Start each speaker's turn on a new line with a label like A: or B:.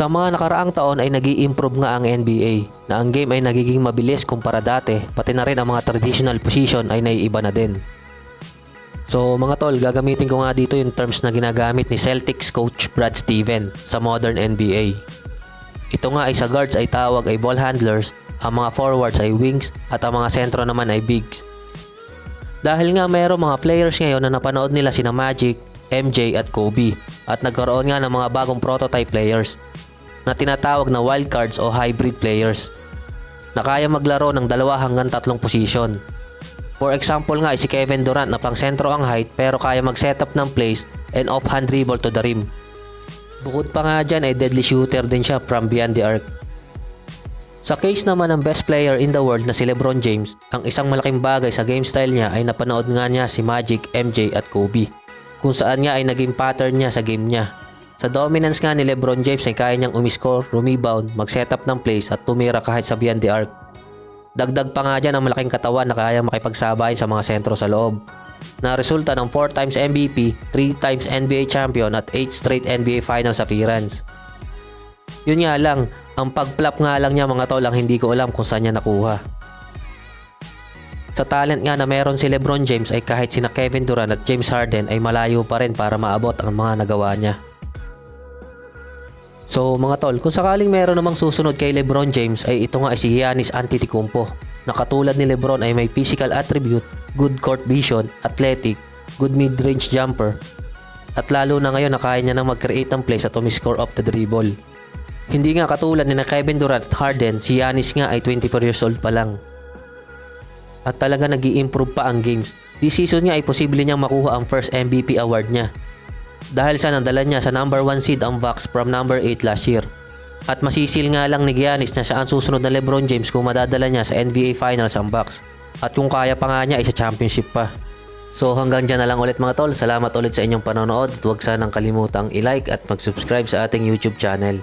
A: Sa mga nakaraang taon ay nag improve nga ang NBA na ang game ay nagiging mabilis kumpara dati pati na rin ang mga traditional position ay naiiba na din. So mga tol, gagamitin ko nga dito yung terms na ginagamit ni Celtics coach Brad Steven sa modern NBA. Ito nga ay sa guards ay tawag ay ball handlers, ang mga forwards ay wings at ang mga sentro naman ay bigs. Dahil nga mayroong mga players ngayon na napanood nila sina Magic, MJ at Kobe at nagkaroon nga ng mga bagong prototype players na tinatawag na wildcards o hybrid players na kaya maglaro ng dalawa hanggang tatlong posisyon. For example nga si Kevin Durant na pang sentro ang height pero kaya mag-setup ng plays and off-hand dribble to the rim. Bukod pa nga dyan ay deadly shooter din siya from beyond the arc. Sa case naman ng best player in the world na si Lebron James, ang isang malaking bagay sa game style niya ay napanood nga niya si Magic, MJ at Kobe. Kung saan nga ay naging pattern niya sa game niya. Sa dominance nga ni Lebron James ay kaya niyang umiscore, rumebound, mag-setup ng plays at tumira kahit sa beyond the arc. Dagdag pa nga dyan ang malaking katawan na kaya makipagsabayin sa mga sentro sa loob. Na resulta ng 4 times MVP, 3 times NBA champion at 8 straight NBA finals appearance. Yun nga lang, ang pag-flop nga lang niya mga tol ang hindi ko alam kung saan niya nakuha. Sa talent nga na meron si Lebron James ay kahit sina Kevin Durant at James Harden ay malayo pa rin para maabot ang mga nagawa niya. So mga tol, kung sakaling meron namang susunod kay Lebron James ay ito nga ay si Giannis Antetokounmpo na katulad ni Lebron ay may physical attribute, good court vision, athletic, good mid-range jumper, at lalo na ngayon na kaya niya nang mag-create ng plays at umiscore off the dribble. Hindi nga katulad ni na Kevin Durant at Harden, si Giannis nga ay 24 years old pa lang. At talaga nag improve pa ang games. This season nga ay posible niyang makuha ang first MVP award niya. Dahil sa nadala niya sa number 1 seed ang Bucks from number 8 last year. At masisil nga lang ni Giannis na siya ang susunod na Lebron James kung madadala niya sa NBA Finals ang Bucks. At kung kaya pa nga niya ay sa championship pa. So hanggang dyan na lang ulit mga tol. Salamat ulit sa inyong panonood. At huwag sanang kalimutang i-like at mag-subscribe sa ating YouTube channel.